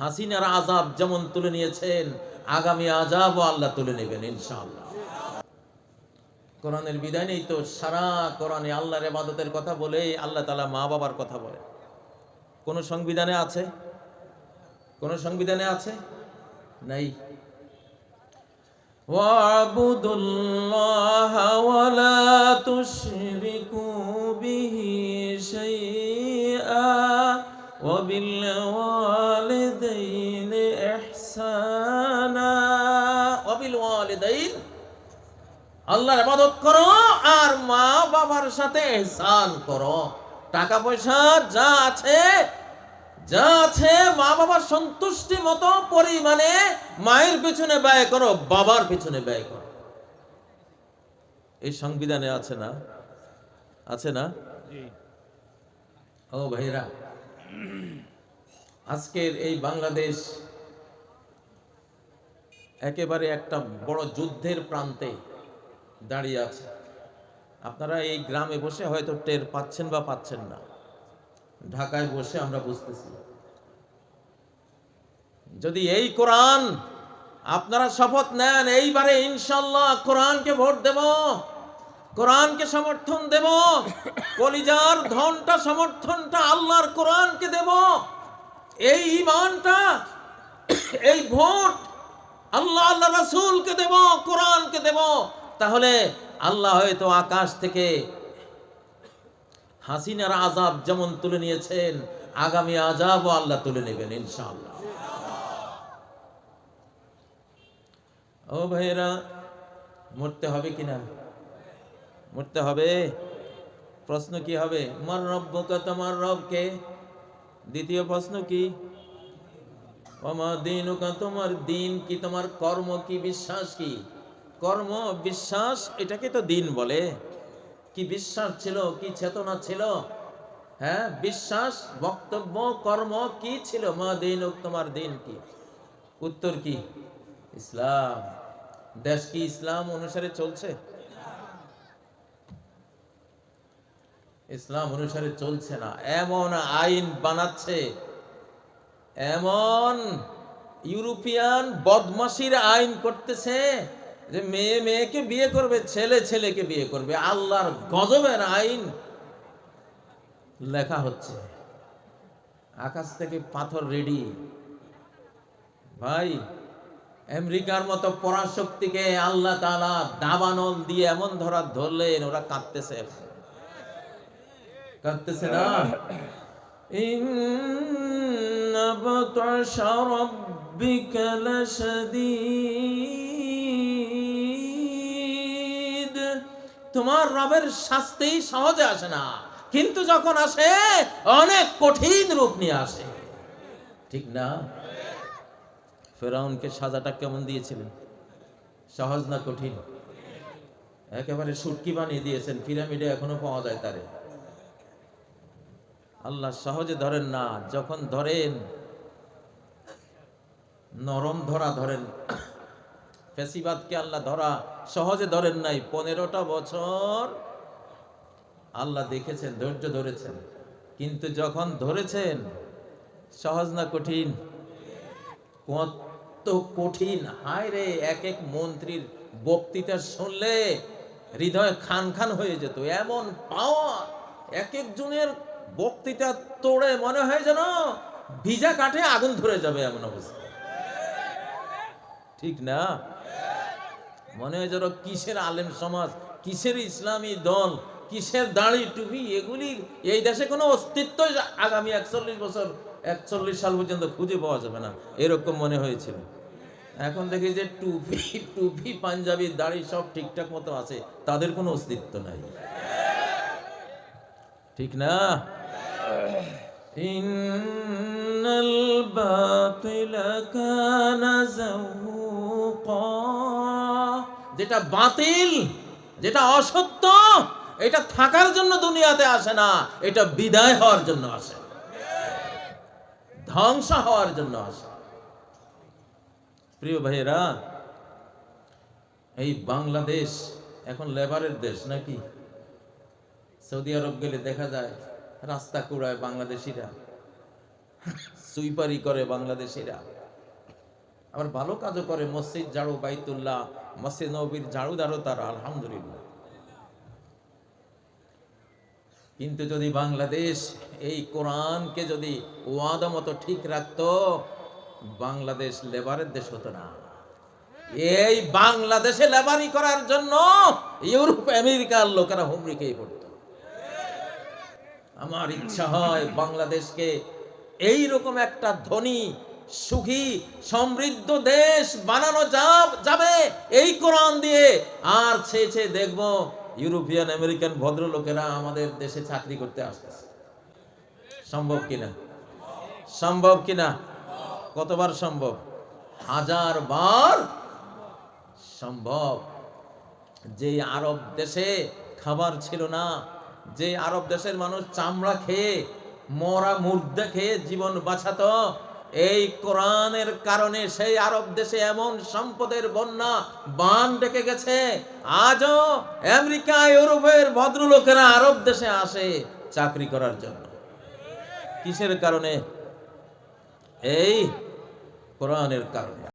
হাসিনার আজাব যেমন তুলে নিয়েছেন, আগামী আজাবও আল্লাহ তুলে নেবেন, ইনশাআল্লাহ। কোরআনের বিদায় নেই তো, সারা কোরআনে আল্লাহর এবাদতের কথা বলে আল্লাহ তালা মা বাবার কথা বলে কোন সংবিধানে আছে? কোন সংবিধানে আছে? নাই। ওয়াবুদুল্লাহ ওয়ালা তুশরিকু বিহি শাইআ। وبالوالدين إحسانا وبالوالدين আল্লাহর ইবাদত করো আর মা বাবার সাথে ইহসান করো টাকা পয়সা যা আছে যা আছে মা বাবার সন্তুষ্টি মতো পরিমাণে মায়ের পিছনে ব্যয় করো বাবার পিছনে ব্যয় করো এই সংবিধানে আছে না আছে না ও ভাইরা আজকের এই বাংলাদেশ একেবারে একটা বড় যুদ্ধের প্রান্তে দাঁড়িয়ে আছে। আপনারা এই গ্রামে বসে হয়তো টের পাচ্ছেন বা পাচ্ছেন না। ঢাকায় বসে আমরা বুঝতেছি। যদি এই কোরআন আপনারা শপথ নেন, এইবারে ইনশাল্লাহ কোরআনকে ভোট দেব। কোরআনকে সমর্থন দেব, কলিজার ধনটা সমর্থনটা আল্লাহর কোরআনকে দেব। এই ইমানটা এই ভোট আল্লাহ আল্লাহ রাসূলকে দেব, কোরআনকে দেব। তাহলে আল্লাহ হয়তো আকাশ থেকে হাসিনার আজাব যেমন তুলে নিয়েছেন, আগামী আজাবও আল্লাহ তুলে নেবেন ইনশাআল্লাহ। ও ভাইয়েরা, মরতে হবে কিনা? মরতে হবে। প্রশ্ন কি হবে? মার রব্বকা, তোমার রবকে। দ্বিতীয় প্রশ্ন কি? তোমার দিন কি, তোমার কর্ম কি, বিশ্বাস কি? কর্ম, বিশ্বাস, এটাকে তো দিন বলে। কি বিশ্বাস ছিল, কি চেতনা ছিল? হ্যাঁ বিশ্বাস, বক্তব্য, কর্ম কি ছিল? তোমার দিন কি? উত্তর কি? ইসলাম। দেশ কি ইসলাম অনুসারে চলছে? ইসলাম অনুসারে চলছে না। এমন আইন বানাচ্ছে, এমন ইউরোপিয়ান বদমাসির আইন করতেছে যে মেয়ে মেয়েকে বিয়ে করবে, ছেলে ছেলেকে বিয়ে করবে। আল্লাহর গজবের আইন লেখা হচ্ছে। আকাশ থেকে পাথর রেডি। ভাই, আমেরিকার মতো পরাশক্তিকে আল্লাহ তাআলা দাবানল দিয়ে এমন ধরা ধরলেন, ওরা কাঁদতেছে। এখন। কাঁদতেছে না? তোমার রবের শাস্তি সহজে আসে না কিন্তু যখন আসে অনেক কঠিন রূপ নিয়ে আসে। ঠিক না? ফেরাউনকে সাজাটা কেমন দিয়েছিলেন? সহজ না কঠিন? একেবারে সুটকি বানিয়ে দিয়েছেন পিরামিডে এখনও পাওয়া যায় তারে। আল্লাহ সহজে ধরেন না, যখন ধরেন, নরম ধরা ধরেন। ফেসিবাদকে আল্লাহ ধরা সহজে ধরেন নাই। পনেরোটা বছর আল্লাহ দেখেছেন, ধৈর্য ধরেছেন। কিন্তু যখন ধরেছেন, সহজ না কঠিন? কত কঠিন। হায় রে, এক এক মন্ত্রীর বক্তৃতা শুনলে হৃদয় খান খান হয়ে যেত। এমন পাওয়া এক একজনের বক্তৃতা তোড়ে মনে হয় যেন ভিজা কাঠে আগুন ধরে যাবে এমন অবস্থা। ঠিক না? মনে হয় যেন কিসের আলেম সমাজ, কিসের ইসলামী দল, কিসের দাড়ি টুপি এগুলির এই দেশে কোনো অস্তিত্ব আগামী একচল্লিশ বছর, একচল্লিশ সাল পর্যন্ত খুঁজে পাওয়া যাবে না, এরকম মনে হয়েছিল। এখন দেখি যে টুপি টুপি, পাঞ্জাবি, দাড়ি সব ঠিকঠাক মতো আছে, তাদের কোনো অস্তিত্ব নাই। ঠিক না? কানা যাহুকা যেটা বাতিল, যেটা অসত্য, এটা থাকার জন্য দুনিয়াতে আসে না, এটা বিদায় হওয়ার জন্য আসে। ধ্বংস হওয়ার জন্য আসে। প্রিয় ভাইয়েরা, এই বাংলাদেশ এখন লেবারের দেশ নাকি? সৌদি আরব গেলে দেখা যায় রাস্তা কুড়ায় বাংলাদেশিরা, সুইপারি করে বাংলাদেশিরা। আবার ভালো কাজও করে মসজিদ ঝাড়ু বাইতুল্লাহ, মসজিদ নবীর ঝাড়ুদারও তারা, আলহামদুলিল্লাহ। কিন্তু যদি বাংলাদেশ এই কোরআনকে যদি ওয়াদা মতো ঠিক রাখতো, বাংলাদেশ লেবারের দেশ হতো না। এই বাংলাদেশে লেবারি করার জন্য ইউরোপ, আমেরিকার লোকেরা হুমড়ি খেয়ে পড়তো। আমার ইচ্ছা হয় বাংলাদেশকে এই রকম একটা ধনী, সুখী, সমৃদ্ধ দেশ বানানো যাবে এই কোরআন দিয়ে আর ছেয়ে দেখব ইউরোপিয়ান, আমেরিকান ভদ্রলোকেরা আমাদের দেশে চাকরি করতে আসতেছে। সম্ভব কিনা? সম্ভব কিনা? কতবার সম্ভব? হাজার বার সম্ভব। যে আরব দেশে খাবার ছিল না যে আরব দেশের মানুষ চামড়া খেয়ে, মরা মুর্দা খেয়ে জীবন বাঁচাতো, এই কোরআনের কারণে সেই আরব দেশে এমন সম্পদের বন্যা বান ডেকে গেছে। আজও আমেরিকা, ইউরোপের ভদ্রলোকেরা আরব দেশে আসে চাকরি করার জন্য। কিসের কারণে? এই কোরআনের কারণে।